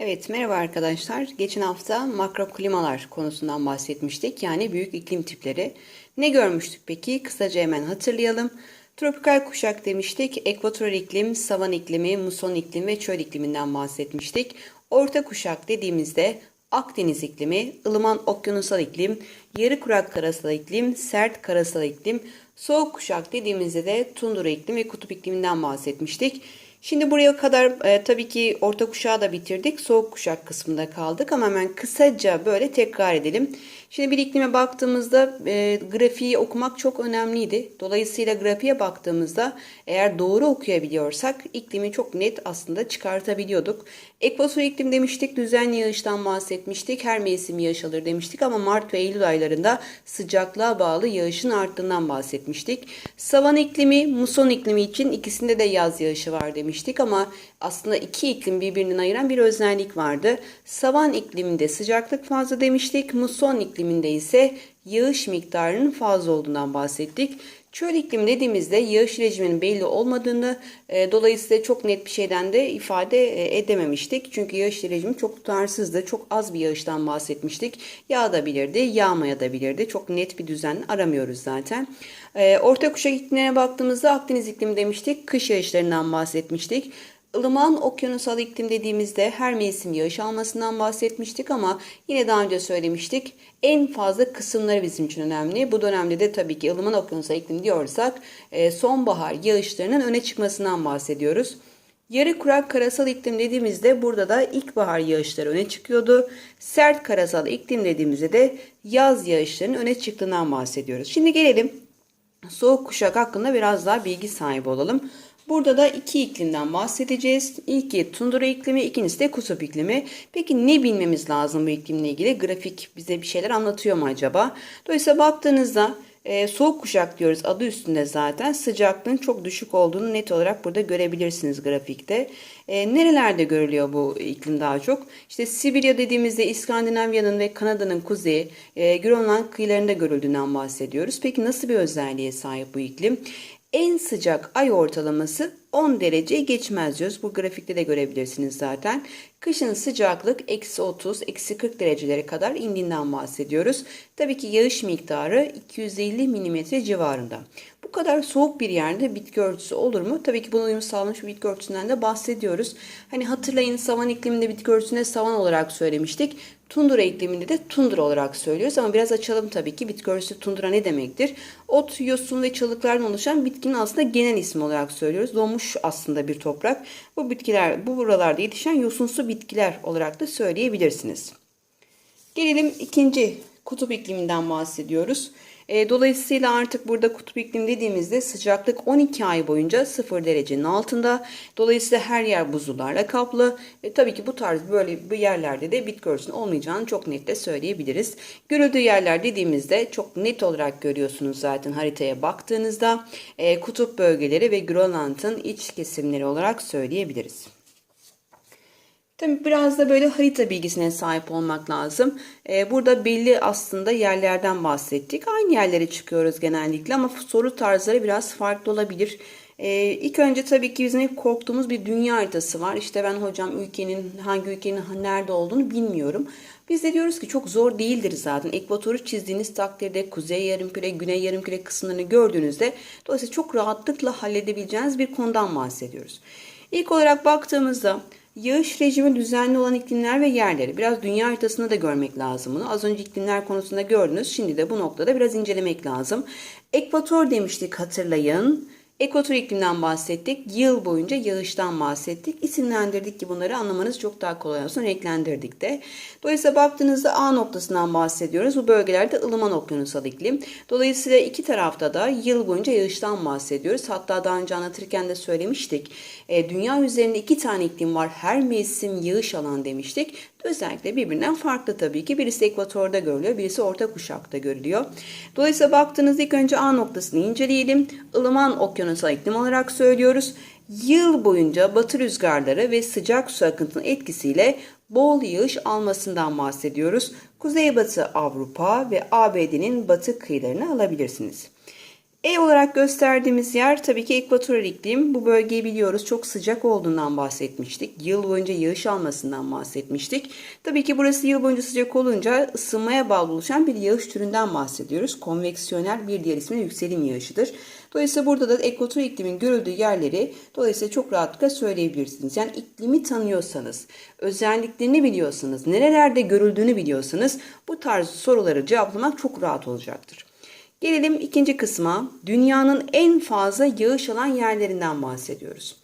Evet, merhaba arkadaşlar. Geçen hafta makro klimalar konusundan bahsetmiştik. Yani büyük iklim tipleri. Ne görmüştük peki? Kısaca hemen hatırlayalım. Tropikal kuşak demiştik. Ekvator iklim, savan iklimi, muson iklim ve çöl ikliminden bahsetmiştik. Orta kuşak dediğimizde Akdeniz iklimi, ılıman okyanusal iklim, yarı kurak karasal iklim, sert karasal iklim, soğuk kuşak dediğimizde de tundra iklim ve kutup ikliminden bahsetmiştik. Şimdi buraya kadar e, tabii ki orta kuşağı da bitirdik. Soğuk kuşak kısmında kaldık ama hemen kısaca böyle tekrar edelim. Şimdi bir iklime baktığımızda e, grafiği okumak çok önemliydi. Dolayısıyla grafiğe baktığımızda eğer doğru okuyabiliyorsak iklimi çok net aslında çıkartabiliyorduk. Ekvator iklim demiştik, düzenli yağıştan bahsetmiştik. Her mevsim yağış alır demiştik ama Mart ve Eylül aylarında sıcaklığa bağlı yağışın arttığından bahsetmiştik. Savan iklimi, muson iklimi için ikisinde de yaz yağışı var demiştik ama aslında iki iklim birbirinden ayıran bir özellik vardı. Savan ikliminde sıcaklık fazla demiştik, muson ikliminde ise yağış miktarının fazla olduğundan bahsettik. Çöl iklim dediğimizde yağış rejiminin belli olmadığını e, dolayısıyla çok net bir şeyden de ifade e, edememiştik. Çünkü yağış rejimi çok tutarsızdı. Çok az bir yağıştan bahsetmiştik. Yağabilirdi, yağmayabilirdi. Çok net bir düzen aramıyoruz zaten. E, orta kuşak iklimine baktığımızda Akdeniz iklimi demiştik. Kış yağışlarından bahsetmiştik. Ilıman okyanusal iklim dediğimizde her mevsim yağış almasından bahsetmiştik ama yine daha önce söylemiştik. En fazla kısımları bizim için önemli. Bu dönemde de tabii ki ılıman okyanusal iklim diyorsak e, sonbahar yağışlarının öne çıkmasından bahsediyoruz. Yarı kurak karasal iklim dediğimizde burada da ilkbahar yağışları öne çıkıyordu. Sert karasal iklim dediğimizde de yaz yağışlarının öne çıktığından bahsediyoruz. Şimdi gelelim soğuk kuşak hakkında biraz daha bilgi sahibi olalım. Burada da iki iklimden bahsedeceğiz. İlki tundra iklimi, ikincisi de kutup iklimi. Peki ne bilmemiz lazım bu iklimle ilgili? Grafik bize bir şeyler anlatıyor mu acaba? Dolayısıyla baktığınızda e, soğuk kuşak diyoruz adı üstünde zaten. Sıcaklığın çok düşük olduğunu net olarak burada görebilirsiniz grafikte. E, nerelerde görülüyor bu iklim daha çok? İşte Sibirya dediğimizde İskandinavya'nın ve Kanada'nın kuzeyi, e, Grönland kıyılarında görüldüğünden bahsediyoruz. Peki nasıl bir özelliğe sahip bu iklim? En sıcak ay ortalaması 10 dereceyi geçmez diyoruz. Bu grafikte de görebilirsiniz zaten. Kışın sıcaklık eksi 30, eksi 40 derecelere kadar indiğinden bahsediyoruz. Tabii ki yağış miktarı 250 mm civarında. Bu kadar soğuk bir yerde bitki örtüsü olur mu? Tabii ki buna uyum sağlamış bir bitki örtüsünden de bahsediyoruz. Hani hatırlayın savan ikliminde bitki örtüsüne savan olarak söylemiştik. Tundra ikliminde de tundra olarak söylüyoruz ama biraz açalım tabii ki bitki örtüsü tundra ne demektir? Ot, yosun ve çalıklardan oluşan bitkinin aslında genel ismi olarak söylüyoruz. Donmuş aslında bir toprak. Bu bitkiler bu buralarda yetişen yosunsu bitkiler olarak da söyleyebilirsiniz. Gelelim ikinci kutup ikliminden bahsediyoruz. E, dolayısıyla artık burada kutup iklim dediğimizde sıcaklık 12 ay boyunca 0 derecenin altında. Dolayısıyla her yer buzullarla kaplı. E, tabii ki bu tarz böyle bir yerlerde de bitki örtüsünün olmayacağını çok net de söyleyebiliriz. Görüldüğü yerler dediğimizde çok net olarak görüyorsunuz zaten haritaya baktığınızda. E, kutup bölgeleri ve Grönland'ın iç kesimleri olarak söyleyebiliriz. Tabii biraz da böyle harita bilgisine sahip olmak lazım. Ee, burada belli aslında yerlerden bahsettik. Aynı yerlere çıkıyoruz genellikle ama soru tarzları biraz farklı olabilir. Ee, ilk önce tabii ki bizim hep korktuğumuz bir dünya haritası var. İşte ben hocam ülkenin hangi ülkenin nerede olduğunu bilmiyorum. Biz de diyoruz ki çok zor değildir zaten. Ekvatoru çizdiğiniz takdirde kuzey yarımküre, güney yarımküre kısımlarını gördüğünüzde dolayısıyla çok rahatlıkla halledebileceğiniz bir konudan bahsediyoruz. İlk olarak baktığımızda Yağış rejimi düzenli olan iklimler ve yerleri. Biraz dünya haritasında da görmek lazım bunu. Az önce iklimler konusunda gördünüz. Şimdi de bu noktada biraz incelemek lazım. Ekvator demiştik hatırlayın. Ekvator iklimden bahsettik. Yıl boyunca yağıştan bahsettik. İsimlendirdik ki bunları anlamanız çok daha kolay olsun. Renklendirdik de. Dolayısıyla baktığınızda A noktasından bahsediyoruz. Bu bölgelerde ılıman okyanusal iklim. Dolayısıyla iki tarafta da yıl boyunca yağıştan bahsediyoruz. Hatta daha önce anlatırken de söylemiştik. E, dünya üzerinde iki tane iklim var. Her mevsim yağış alan demiştik. Özellikle birbirinden farklı tabii ki. Birisi ekvatorda görülüyor, birisi orta kuşakta görülüyor. Dolayısıyla baktığınızda ilk önce A noktasını inceleyelim. Ilıman okyanusal iklim olarak söylüyoruz. Yıl boyunca batı rüzgarları ve sıcak su akıntının etkisiyle bol yağış almasından bahsediyoruz. Kuzeybatı Avrupa ve ABD'nin batı kıyılarını alabilirsiniz. E olarak gösterdiğimiz yer tabii ki ekvatoral iklim. Bu bölgeyi biliyoruz çok sıcak olduğundan bahsetmiştik. Yıl boyunca yağış almasından bahsetmiştik. Tabii ki burası yıl boyunca sıcak olunca ısınmaya bağlı oluşan bir yağış türünden bahsediyoruz. Konveksiyonel bir diğer ismi yükselim yağışıdır. Dolayısıyla burada da ekvatoral iklimin görüldüğü yerleri dolayısıyla çok rahatlıkla söyleyebilirsiniz. Yani iklimi tanıyorsanız, özelliklerini biliyorsanız, nerelerde görüldüğünü biliyorsanız bu tarz soruları cevaplamak çok rahat olacaktır. Gelelim ikinci kısma. Dünyanın en fazla yağış alan yerlerinden bahsediyoruz.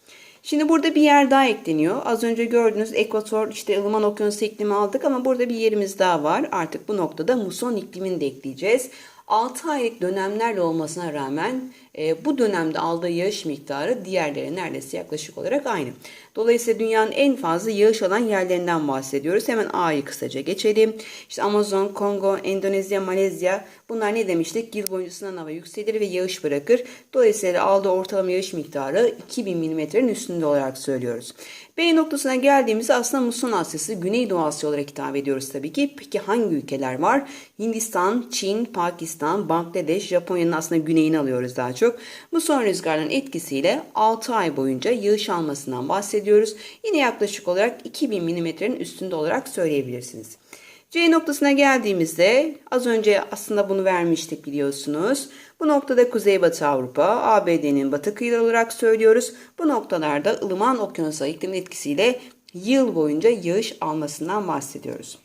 Şimdi burada bir yer daha ekleniyor. Az önce gördüğünüz ekvator işte ılıman okyanus iklimi aldık ama burada bir yerimiz daha var. Artık bu noktada muson iklimini de ekleyeceğiz. 6 aylık dönemlerle olmasına rağmen e, bu dönemde aldığı yağış miktarı diğerlerine neredeyse yaklaşık olarak aynı. Dolayısıyla dünyanın en fazla yağış alan yerlerinden bahsediyoruz. Hemen A'yı kısaca geçelim. İşte Amazon, Kongo, Endonezya, Malezya bunlar ne demiştik? Yıl boyunca sınan hava yükselir ve yağış bırakır. Dolayısıyla aldığı ortalama yağış miktarı 2000 mm'nin üstünde olarak söylüyoruz. B noktasına geldiğimizde aslında Muson Asyası, Güneydoğu Asya olarak hitap ediyoruz tabii ki. Peki hangi ülkeler var? Hindistan, Çin, Pakistan, Bangladeş, Japonya'nın aslında güneyini alıyoruz daha çok. Muson rüzgarların etkisiyle 6 ay boyunca yağış almasından bahsediyoruz. Yine yaklaşık olarak 2000 mm'nin üstünde olarak söyleyebilirsiniz. C noktasına geldiğimizde az önce aslında bunu vermiştik biliyorsunuz. Bu noktada Kuzeybatı Avrupa, ABD'nin batı kıyıları olarak söylüyoruz. Bu noktalarda ılıman okyanusal iklimin etkisiyle yıl boyunca yağış almasından bahsediyoruz.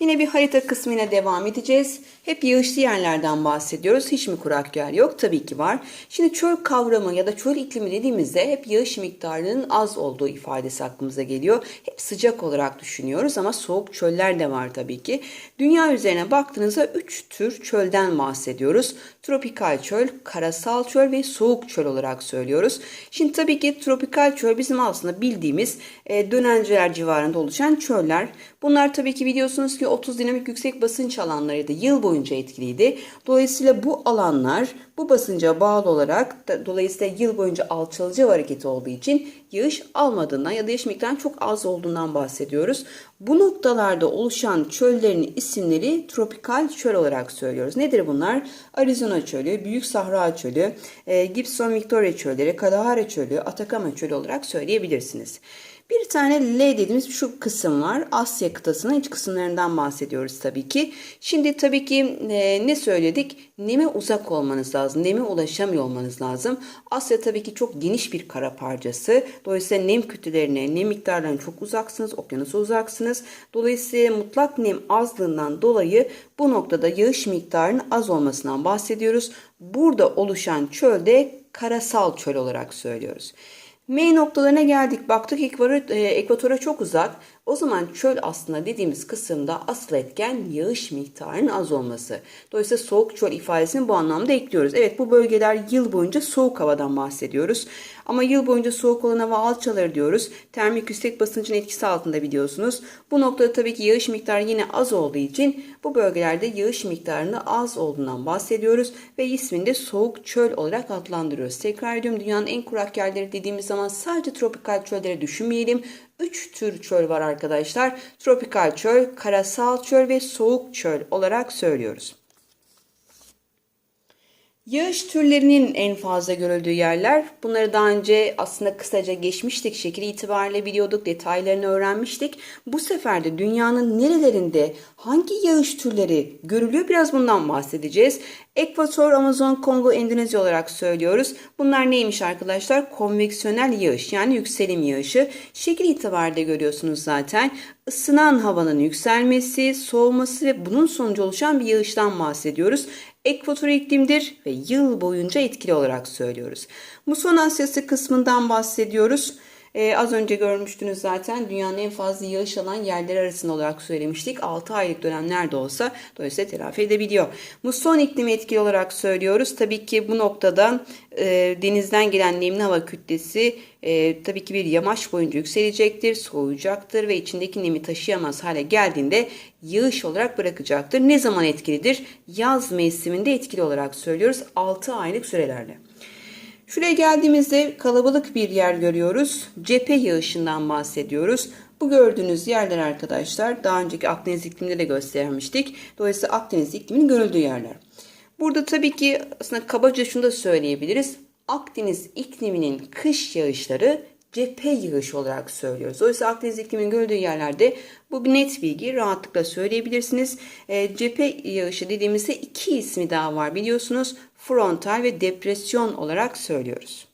Yine bir harita kısmına devam edeceğiz. Hep yağışlı yerlerden bahsediyoruz. Hiç mi kurak yer yok? Tabii ki var. Şimdi çöl kavramı ya da çöl iklimi dediğimizde hep yağış miktarının az olduğu ifadesi aklımıza geliyor. Hep sıcak olarak düşünüyoruz ama soğuk çöller de var tabii ki. Dünya üzerine baktığınızda 3 tür çölden bahsediyoruz. Tropikal çöl, karasal çöl ve soğuk çöl olarak söylüyoruz. Şimdi tabii ki tropikal çöl bizim aslında bildiğimiz e, dönenceler civarında oluşan çöller. Bunlar tabii ki biliyorsunuz ki 30 dinamik yüksek basınç alanlarıydı. Yıl boyunca etkiliydi. Dolayısıyla bu alanlar bu basınca bağlı olarak da, dolayısıyla yıl boyunca alçalıcı hareketi olduğu için yağış almadığından ya da yağış miktarının çok az olduğundan bahsediyoruz. Bu noktalarda oluşan çöllerin isimleri tropikal çöl olarak söylüyoruz. Nedir bunlar? Arizona çölü, Büyük Sahra çölü, e, Gibson Victoria çölleri, Kalahari çölü, Atakama çölü olarak söyleyebilirsiniz. Bir tane L dediğimiz şu kısım var. Asya kıtasının iç kısımlarından bahsediyoruz tabii ki. Şimdi tabii ki e, ne söyledik? Neme uzak olmanız lazım. Neme ulaşamıyor olmanız lazım. Asya tabii ki çok geniş bir kara parçası. Dolayısıyla nem kütlelerine, nem miktarlarına çok uzaksınız. Okyanusa uzaksınız. Dolayısıyla mutlak nem azlığından dolayı bu noktada yağış miktarının az olmasından bahsediyoruz. Burada oluşan çölde karasal çöl olarak söylüyoruz. M noktalarına geldik. Baktık ekvatora, e, ekvatora çok uzak. O zaman çöl aslında dediğimiz kısımda asıl etken yağış miktarının az olması. Dolayısıyla soğuk çöl ifadesini bu anlamda ekliyoruz. Evet bu bölgeler yıl boyunca soğuk havadan bahsediyoruz. Ama yıl boyunca soğuk olan hava alçaları diyoruz. Termik yüksek basıncın etkisi altında biliyorsunuz. Bu noktada tabii ki yağış miktarı yine az olduğu için bu bölgelerde yağış miktarının az olduğundan bahsediyoruz. Ve ismini de soğuk çöl olarak adlandırıyoruz. Tekrar ediyorum dünyanın en kurak yerleri dediğimiz zaman sadece tropikal çölleri düşünmeyelim. 3 tür çöl var arkadaşlar. Tropikal çöl, karasal çöl ve soğuk çöl olarak söylüyoruz. Yağış türlerinin en fazla görüldüğü yerler. Bunları daha önce aslında kısaca geçmiştik. Şekil itibariyle biliyorduk, detaylarını öğrenmiştik. Bu sefer de dünyanın nerelerinde hangi yağış türleri görülüyor biraz bundan bahsedeceğiz. Ekvator, Amazon, Kongo, Endonezya olarak söylüyoruz. Bunlar neymiş arkadaşlar? Konveksiyonel yağış yani yükselim yağışı. Şekil itibariyle görüyorsunuz zaten. Isınan havanın yükselmesi, soğuması ve bunun sonucu oluşan bir yağıştan bahsediyoruz ekvator iklimdir ve yıl boyunca etkili olarak söylüyoruz. Muson Asyası kısmından bahsediyoruz. Ee, az önce görmüştünüz zaten dünyanın en fazla yağış alan yerleri arasında olarak söylemiştik. 6 aylık dönemlerde olsa dolayısıyla telafi edebiliyor. Muson iklimi etkili olarak söylüyoruz. Tabii ki bu noktada e, denizden gelen nemli hava kütlesi e, tabii ki bir yamaç boyunca yükselecektir, soğuyacaktır ve içindeki nemi taşıyamaz hale geldiğinde yağış olarak bırakacaktır. Ne zaman etkilidir? Yaz mevsiminde etkili olarak söylüyoruz 6 aylık sürelerle. Şuraya geldiğimizde kalabalık bir yer görüyoruz. Cephe yağışından bahsediyoruz. Bu gördüğünüz yerler arkadaşlar daha önceki Akdeniz ikliminde de göstermiştik. Dolayısıyla Akdeniz ikliminin görüldüğü yerler. Burada tabii ki aslında kabaca şunu da söyleyebiliriz. Akdeniz ikliminin kış yağışları cephe yağışı olarak söylüyoruz. Oysa Akdeniz ikliminin gördüğü yerlerde bu bir net bilgi rahatlıkla söyleyebilirsiniz. E, cephe yağışı dediğimizde iki ismi daha var biliyorsunuz. Frontal ve depresyon olarak söylüyoruz.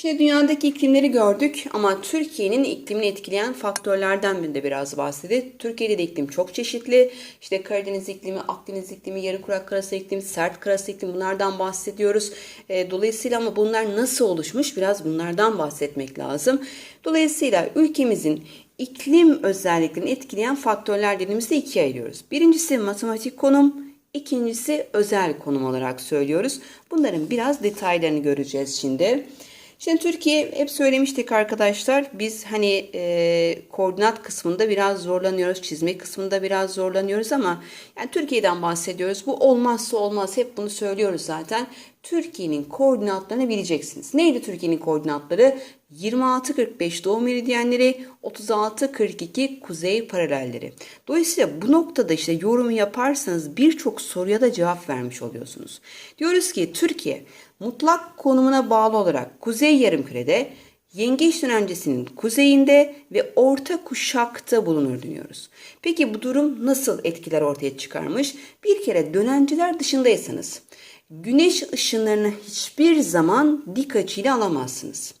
Şimdi dünyadaki iklimleri gördük ama Türkiye'nin iklimini etkileyen faktörlerden de biraz bahsedelim. Türkiye'de de iklim çok çeşitli. İşte Karadeniz iklimi, Akdeniz iklimi, yarı kurak karası iklimi, sert karası iklimi bunlardan bahsediyoruz. E, Dolayısıyla ama bunlar nasıl oluşmuş biraz bunlardan bahsetmek lazım. Dolayısıyla ülkemizin iklim özelliklerini etkileyen faktörler dediğimizde ikiye ayırıyoruz. Birincisi matematik konum, ikincisi özel konum olarak söylüyoruz. Bunların biraz detaylarını göreceğiz şimdi. Şimdi Türkiye hep söylemiştik arkadaşlar biz hani e, koordinat kısmında biraz zorlanıyoruz çizme kısmında biraz zorlanıyoruz ama yani Türkiye'den bahsediyoruz bu olmazsa olmaz hep bunu söylüyoruz zaten Türkiye'nin koordinatlarını bileceksiniz. Neydi Türkiye'nin koordinatları? 26-45 doğu meridyenleri, 36-42 kuzey paralelleri. Dolayısıyla bu noktada işte yorumu yaparsanız birçok soruya da cevap vermiş oluyorsunuz. Diyoruz ki Türkiye mutlak konumuna bağlı olarak kuzey yarımkürede yengeç dönencesinin kuzeyinde ve orta kuşakta bulunur diyoruz. Peki bu durum nasıl etkiler ortaya çıkarmış? Bir kere dönenciler dışındaysanız güneş ışınlarını hiçbir zaman dik açıyla alamazsınız.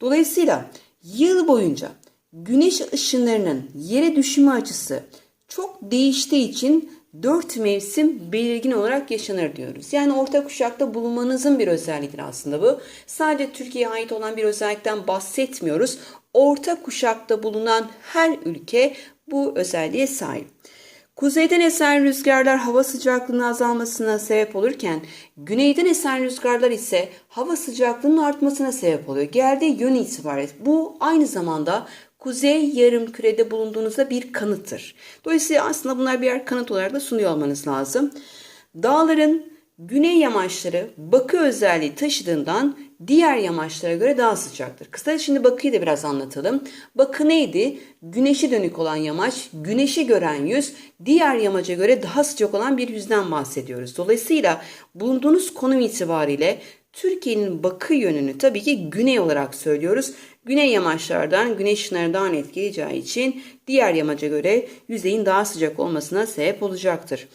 Dolayısıyla yıl boyunca güneş ışınlarının yere düşme açısı çok değiştiği için dört mevsim belirgin olarak yaşanır diyoruz. Yani orta kuşakta bulunmanızın bir özelliğidir aslında bu. Sadece Türkiye'ye ait olan bir özellikten bahsetmiyoruz. Orta kuşakta bulunan her ülke bu özelliğe sahip. Kuzeyden esen rüzgarlar hava sıcaklığının azalmasına sebep olurken güneyden esen rüzgarlar ise hava sıcaklığının artmasına sebep oluyor. Geldiği yön itibariyle bu aynı zamanda kuzey yarım kürede bulunduğunuzda bir kanıttır. Dolayısıyla aslında bunlar birer kanıt olarak da sunuyor olmanız lazım. Dağların güney yamaçları bakı özelliği taşıdığından diğer yamaçlara göre daha sıcaktır. Kısaca şimdi bakıyı da biraz anlatalım. Bakı neydi? Güneşe dönük olan yamaç, güneşi gören yüz, diğer yamaca göre daha sıcak olan bir yüzden bahsediyoruz. Dolayısıyla bulunduğunuz konum itibariyle Türkiye'nin bakı yönünü tabii ki güney olarak söylüyoruz. Güney yamaçlardan güneş ışınlarından etkileyeceği için diğer yamaca göre yüzeyin daha sıcak olmasına sebep olacaktır.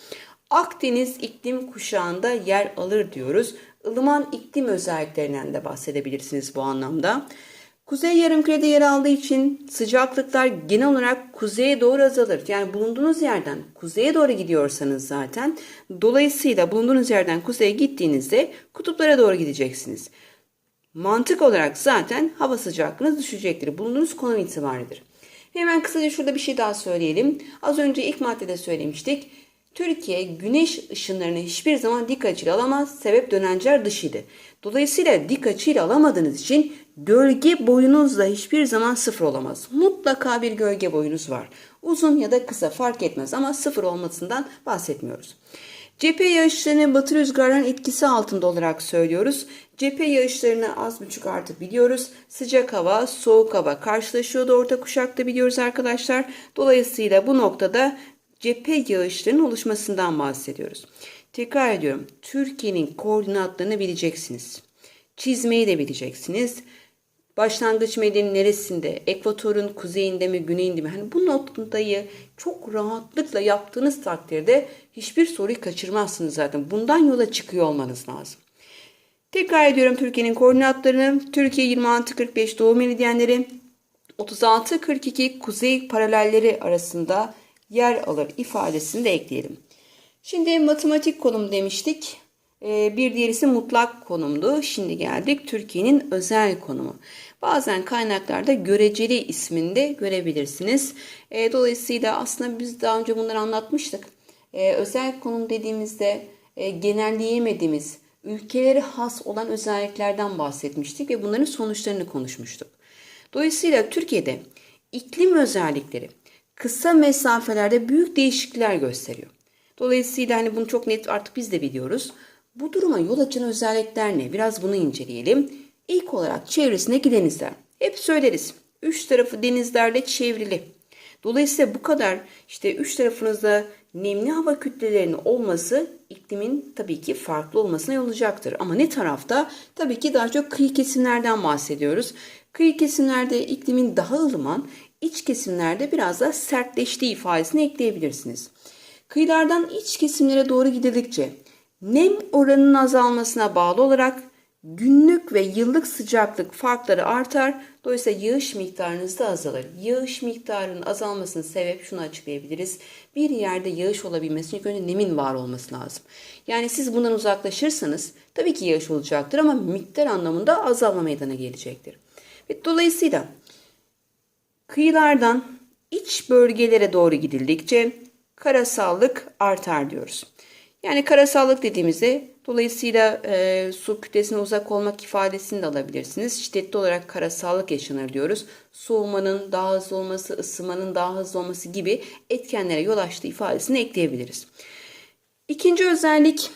Akdeniz iklim kuşağında yer alır diyoruz. Ilıman iklim özelliklerinden de bahsedebilirsiniz bu anlamda. Kuzey yarımkürede yer aldığı için sıcaklıklar genel olarak kuzeye doğru azalır. Yani bulunduğunuz yerden kuzeye doğru gidiyorsanız zaten dolayısıyla bulunduğunuz yerden kuzeye gittiğinizde kutuplara doğru gideceksiniz. Mantık olarak zaten hava sıcaklığınız düşecektir. Bulunduğunuz konum itibaridir. Hemen kısaca şurada bir şey daha söyleyelim. Az önce ilk maddede söylemiştik. Türkiye güneş ışınlarını hiçbir zaman dik açıyla alamaz. Sebep dönencer dışıydı. Dolayısıyla dik açıyla alamadığınız için gölge boyunuz da hiçbir zaman sıfır olamaz. Mutlaka bir gölge boyunuz var. Uzun ya da kısa fark etmez ama sıfır olmasından bahsetmiyoruz. Cephe yağışlarını batı rüzgarların etkisi altında olarak söylüyoruz. Cephe yağışlarını az buçuk artık biliyoruz. Sıcak hava, soğuk hava karşılaşıyordu orta kuşakta biliyoruz arkadaşlar. Dolayısıyla bu noktada cephe yağışlarının oluşmasından bahsediyoruz. Tekrar ediyorum. Türkiye'nin koordinatlarını bileceksiniz. Çizmeyi de bileceksiniz. Başlangıç medyanın neresinde, ekvatorun kuzeyinde mi, güneyinde mi? Hani bu noktayı çok rahatlıkla yaptığınız takdirde hiçbir soruyu kaçırmazsınız zaten. Bundan yola çıkıyor olmanız lazım. Tekrar ediyorum Türkiye'nin koordinatlarını. Türkiye 26-45 doğu meridyenleri, 36-42 kuzey paralelleri arasında yer alır ifadesini de ekleyelim. Şimdi matematik konum demiştik. Ee, bir diğerisi mutlak konumdu. Şimdi geldik Türkiye'nin özel konumu. Bazen kaynaklarda göreceli isminde görebilirsiniz. Ee, dolayısıyla aslında biz daha önce bunları anlatmıştık. Ee, özel konum dediğimizde e, genelleyemediğimiz, ülkelere has olan özelliklerden bahsetmiştik ve bunların sonuçlarını konuşmuştuk. Dolayısıyla Türkiye'de iklim özellikleri kısa mesafelerde büyük değişiklikler gösteriyor. Dolayısıyla hani bunu çok net artık biz de biliyoruz. Bu duruma yol açan özellikler ne? Biraz bunu inceleyelim. İlk olarak çevresindeki denizler. Hep söyleriz. Üç tarafı denizlerle çevrili. Dolayısıyla bu kadar işte üç tarafınızda nemli hava kütlelerinin olması iklimin tabii ki farklı olmasına yol açacaktır. Ama ne tarafta? Tabii ki daha çok kıyı kesimlerden bahsediyoruz. Kıyı kesimlerde iklimin daha ılıman, iç kesimlerde biraz daha sertleştiği ifadesini ekleyebilirsiniz. Kıyılardan iç kesimlere doğru gidildikçe nem oranının azalmasına bağlı olarak günlük ve yıllık sıcaklık farkları artar. Dolayısıyla yağış miktarınız da azalır. Yağış miktarının azalmasının sebep şunu açıklayabiliriz. Bir yerde yağış olabilmesi için önce nemin var olması lazım. Yani siz bundan uzaklaşırsanız tabii ki yağış olacaktır ama miktar anlamında azalma meydana gelecektir. Ve dolayısıyla kıyılardan iç bölgelere doğru gidildikçe karasallık artar diyoruz. Yani karasallık dediğimizde dolayısıyla e, su kütlesine uzak olmak ifadesini de alabilirsiniz. Şiddetli olarak karasallık yaşanır diyoruz. Soğumanın daha hızlı olması, ısınmanın daha hızlı olması gibi etkenlere yol açtığı ifadesini ekleyebiliriz. İkinci özellik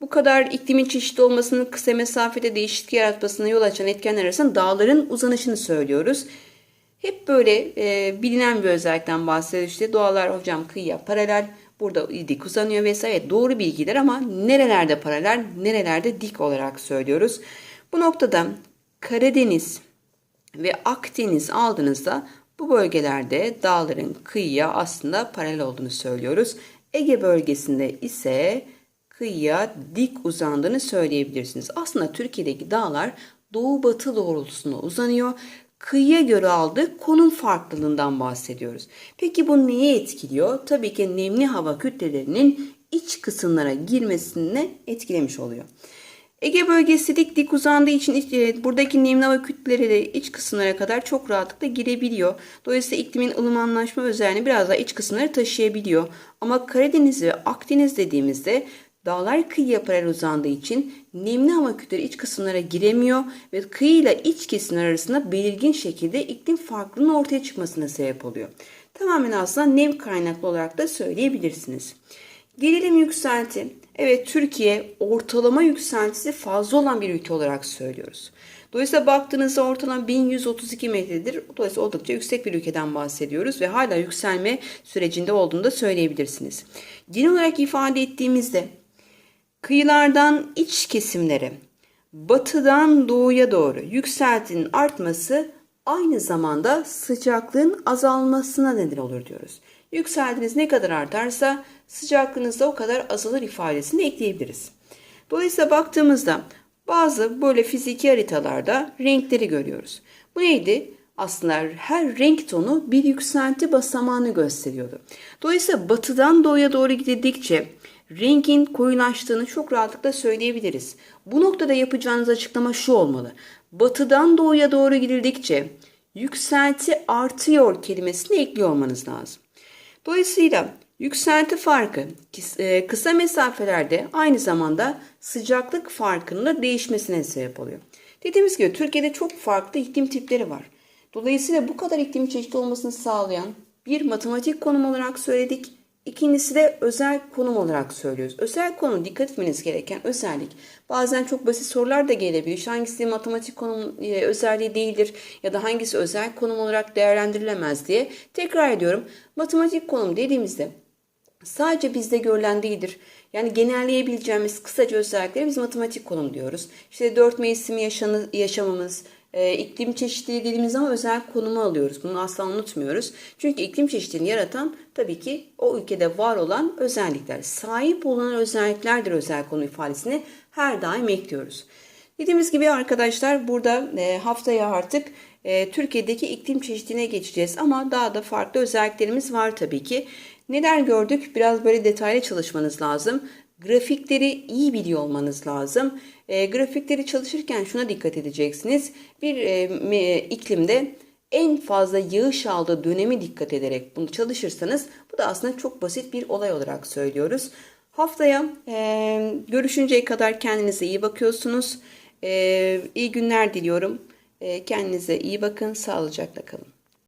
bu kadar iklimin çeşitli olmasının kısa mesafede değişiklik yaratmasına yol açan etkenler arasında dağların uzanışını söylüyoruz. Hep böyle e, bilinen bir özellikten bahsediyoruz. İşte doğalar hocam kıyıya paralel, burada dik uzanıyor vesaire. Doğru bilgiler ama nerelerde paralel, nerelerde dik olarak söylüyoruz. Bu noktada Karadeniz ve Akdeniz aldığınızda bu bölgelerde dağların kıyıya aslında paralel olduğunu söylüyoruz. Ege bölgesinde ise kıyıya dik uzandığını söyleyebilirsiniz. Aslında Türkiye'deki dağlar doğu batı doğrultusunda uzanıyor. Kıyıya göre aldığı konum farklılığından bahsediyoruz. Peki bu neye etkiliyor? Tabii ki nemli hava kütlelerinin iç kısımlara girmesini etkilemiş oluyor. Ege bölgesi dik dik uzandığı için iç- e, buradaki nemli hava kütleleri de iç kısımlara kadar çok rahatlıkla girebiliyor. Dolayısıyla iklimin ılımanlaşma özelliğini biraz daha iç kısımlara taşıyabiliyor. Ama Karadeniz ve Akdeniz dediğimizde dağlar kıyıya paralel uzandığı için nemli hava kütleleri iç kısımlara giremiyor ve kıyıyla iç kesimler arasında belirgin şekilde iklim farklılığının ortaya çıkmasına sebep oluyor. Tamamen aslında nem kaynaklı olarak da söyleyebilirsiniz. Gerilim yükselti. Evet Türkiye ortalama yükseltisi fazla olan bir ülke olarak söylüyoruz. Dolayısıyla baktığınızda ortalama 1132 metredir. Dolayısıyla oldukça yüksek bir ülkeden bahsediyoruz ve hala yükselme sürecinde olduğunu da söyleyebilirsiniz. Genel olarak ifade ettiğimizde kıyılardan iç kesimlere, batıdan doğuya doğru yükseltinin artması aynı zamanda sıcaklığın azalmasına neden olur diyoruz. Yükseltiniz ne kadar artarsa sıcaklığınız da o kadar azalır ifadesini ekleyebiliriz. Dolayısıyla baktığımızda bazı böyle fiziki haritalarda renkleri görüyoruz. Bu neydi? Aslında her renk tonu bir yükselti basamağını gösteriyordu. Dolayısıyla batıdan doğuya doğru gidildikçe rengin koyulaştığını çok rahatlıkla söyleyebiliriz. Bu noktada yapacağınız açıklama şu olmalı. Batıdan doğuya doğru gidildikçe yükselti artıyor kelimesini ekliyor olmanız lazım. Dolayısıyla yükselti farkı e, kısa mesafelerde aynı zamanda sıcaklık farkının da değişmesine sebep oluyor. Dediğimiz gibi Türkiye'de çok farklı iklim tipleri var. Dolayısıyla bu kadar iklim çeşitli olmasını sağlayan bir matematik konum olarak söyledik. İkincisi de özel konum olarak söylüyoruz. Özel konum dikkat etmeniz gereken özellik. Bazen çok basit sorular da gelebilir. İşte hangisi matematik konum e, özelliği değildir ya da hangisi özel konum olarak değerlendirilemez diye. Tekrar ediyorum. Matematik konum dediğimizde sadece bizde görülen değildir. Yani genelleyebileceğimiz kısaca özellikleri biz matematik konum diyoruz. İşte dört mevsimi yaşanı, yaşamamız, e, iklim çeşitliliği dediğimiz zaman özel konumu alıyoruz. Bunu asla unutmuyoruz. Çünkü iklim çeşitliliğini yaratan tabii ki o ülkede var olan özellikler. Sahip olan özelliklerdir özel konu ifadesini her daim ekliyoruz. Dediğimiz gibi arkadaşlar burada e, haftaya artık e, Türkiye'deki iklim çeşitliliğine geçeceğiz. Ama daha da farklı özelliklerimiz var tabii ki. Neler gördük? Biraz böyle detaylı çalışmanız lazım. Grafikleri iyi biliyor olmanız lazım. E, grafikleri çalışırken şuna dikkat edeceksiniz. Bir e, iklimde en fazla yağış aldığı dönemi dikkat ederek bunu çalışırsanız bu da aslında çok basit bir olay olarak söylüyoruz. Haftaya e, görüşünceye kadar kendinize iyi bakıyorsunuz. E, iyi günler diliyorum. E, kendinize iyi bakın, sağlıcakla kalın.